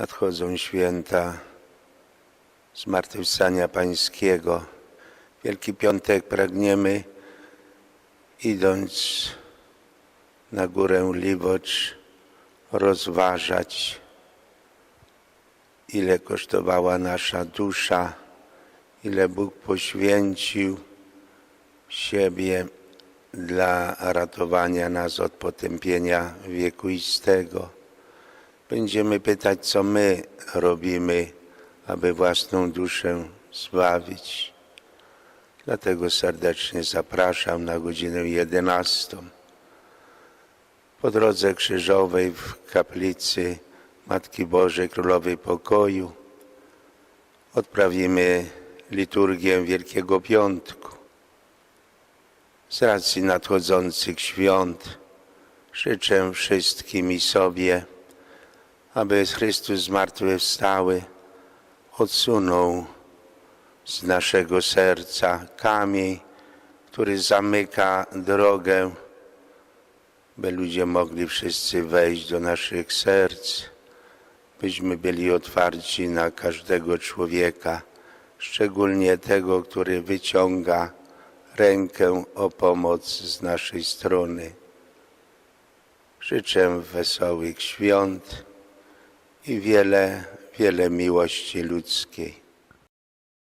Nadchodzą święta Zmartwychwstania Pańskiego. Wielki Piątek pragniemy, idąc na górę Liwocz, rozważać, ile kosztowała nasza dusza, ile Bóg poświęcił siebie dla ratowania nas od potępienia wiekuistego. Będziemy pytać, co my robimy, aby własną duszę zbawić. Dlatego serdecznie zapraszam na godzinę 11. Po drodze krzyżowej w kaplicy Matki Bożej Królowej Pokoju odprawimy liturgię Wielkiego Piątku. Z racji nadchodzących świąt życzę wszystkim i sobie, aby Chrystus zmartwychwstały odsunął z naszego serca kamień, który zamyka drogę, by ludzie mogli wszyscy wejść do naszych serc, byśmy byli otwarci na każdego człowieka, szczególnie tego, który wyciąga rękę o pomoc z naszej strony. Życzę wesołych świąt i wiele, wiele miłości ludzkiej.